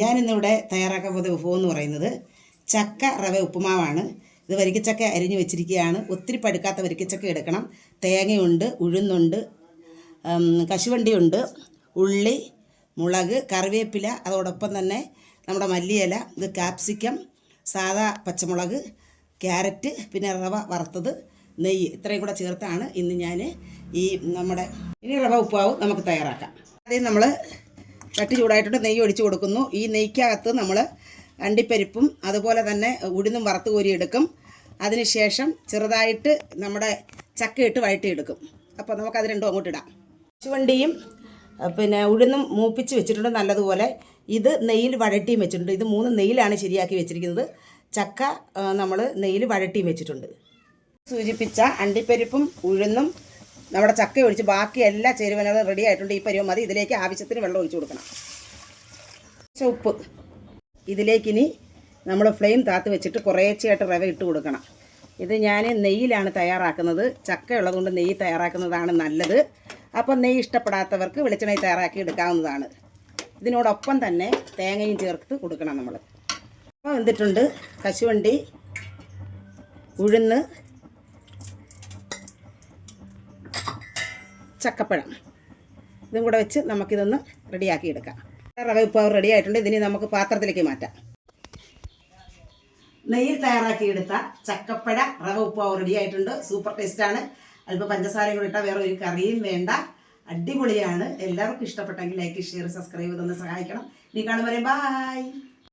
ഞാനിന്നിവിടെ തയ്യാറാക്കാൻ പോകുന്ന വിഭവം എന്ന് പറയുന്നത് ചക്ക റവ ഉപ്പുമാവാണ്. ഇത് വരിക്കച്ചക്ക അരിഞ്ഞു വെച്ചിരിക്കുകയാണ്. ഒത്തിരി പഴുക്കാത്ത വരിക്കച്ചക്ക എടുക്കണം. തേങ്ങയുണ്ട് ഉഴുന്നുണ്ട് കശുവണ്ടിയുണ്ട് ഉള്ളി മുളക് കറിവേപ്പില അതോടൊപ്പം തന്നെ നമ്മുടെ മല്ലിയില ഇത് കാപ്സിക്കം സാദാ പച്ചമുളക് ക്യാരറ്റ് പിന്നെ റവ വറുത്തത് നെയ്യ് ഇത്രയും കൂടെ ചേർത്താണ് ഇന്ന് ഞാൻ ഈ നമ്മുടെ ഇനി റവ ഉപ്പാവ് നമുക്ക് തയ്യാറാക്കാം. ആദ്യം നമ്മൾ ചട്ടി ചൂടായിട്ടുണ്ട് നെയ്യ് ഒഴിച്ച് കൊടുക്കുന്നു. ഈ നെയ്ക്കകത്ത് നമ്മൾ അണ്ടിപ്പരിപ്പും അതുപോലെ തന്നെ ഉഴുന്നും വറുത്ത് കോരി എടുക്കും. അതിനുശേഷം ചെറുതായിട്ട് നമ്മുടെ ചക്കയിട്ട് വഴറ്റിയെടുക്കും അപ്പോൾ നമുക്കത് രണ്ടും അങ്ങോട്ട് ഇടാം. ചുവണ്ടിയും പിന്നെ ഉഴുന്നും മൂപ്പിച്ച് വെച്ചിട്ടുണ്ട് നല്ലതുപോലെ. ഇത് നെയ്യിൽ വഴട്ടിയും വെച്ചിട്ടുണ്ട്. ഇത് മൂന്ന് നെയ്യിലാണ് ശരിയാക്കി വെച്ചിരിക്കുന്നത്. ചക്ക നമ്മൾ നെയ്യിൽ വഴട്ടിയും വെച്ചിട്ടുണ്ട്. സൂചിപ്പിച്ച അണ്ടിപ്പരിപ്പും ഉഴുന്നും നമ്മുടെ ചക്ക ഒഴിച്ച് ബാക്കി എല്ലാ ചേരുവകളും റെഡി ആയിട്ടുണ്ട്. ഈ പരുവം മതി. ഇതിലേക്ക് ആവശ്യത്തിന് വെള്ളം ഒഴിച്ചു കൊടുക്കണം. ഉപ്പ്. ഇതിലേക്കിനി നമ്മൾ ഫ്ലെയിം താത്ത് വെച്ചിട്ട് കുറേശ്ശെയായിട്ട് റവ ഇട്ട് കൊടുക്കണം. ഇത് ഞാൻ നെയ്യിലാണ് തയ്യാറാക്കുന്നത്. ചക്ക ഉള്ളതുകൊണ്ട് നെയ്യ് തയ്യാറാക്കുന്നതാണ് നല്ലത്. അപ്പം നെയ്യ് ഇഷ്ടപ്പെടാത്തവർക്ക് വെളിച്ചെണ്ണ തയ്യാറാക്കി എടുക്കാവുന്നതാണ്. ഇതിനോടൊപ്പം തന്നെ തേങ്ങയും ചേർത്ത് കൊടുക്കണം നമ്മൾ അപ്പോൾ എന്തിട്ടുണ്ട് കശുവണ്ടി ഉഴുന്ന് ചക്കപ്പഴം. ഇതും കൂടെ വെച്ച് നമുക്കിതൊന്ന് റെഡിയാക്കി എടുക്കാം റവ ഇപ്പോൾ റെഡി ആയിട്ടുണ്ട്. ഇതിന് നമുക്ക് പാത്രത്തിലേക്ക് മാറ്റാം. നെയ്യിൽ തയ്യാറാക്കിയെടുത്ത ചക്കപ്പഴ റവ ഉപ്പാവ് റെഡി ആയിട്ടുണ്ട്. സൂപ്പർ ടേസ്റ്റാണ് അല്പം പഞ്ചസാരയും കൂടി ഇട്ടാൽ വേറെ ഒരു കറിയും വേണ്ട. അടിപൊളിയാണ്. എല്ലാവർക്കും ഇഷ്ടപ്പെട്ടെങ്കിൽ ലൈക്ക് ഷെയർ സബ്സ്ക്രൈബ് ചെയ്തൊന്ന് സഹായിക്കണം. ഇനി കാണുമ്പോൾ ബായ്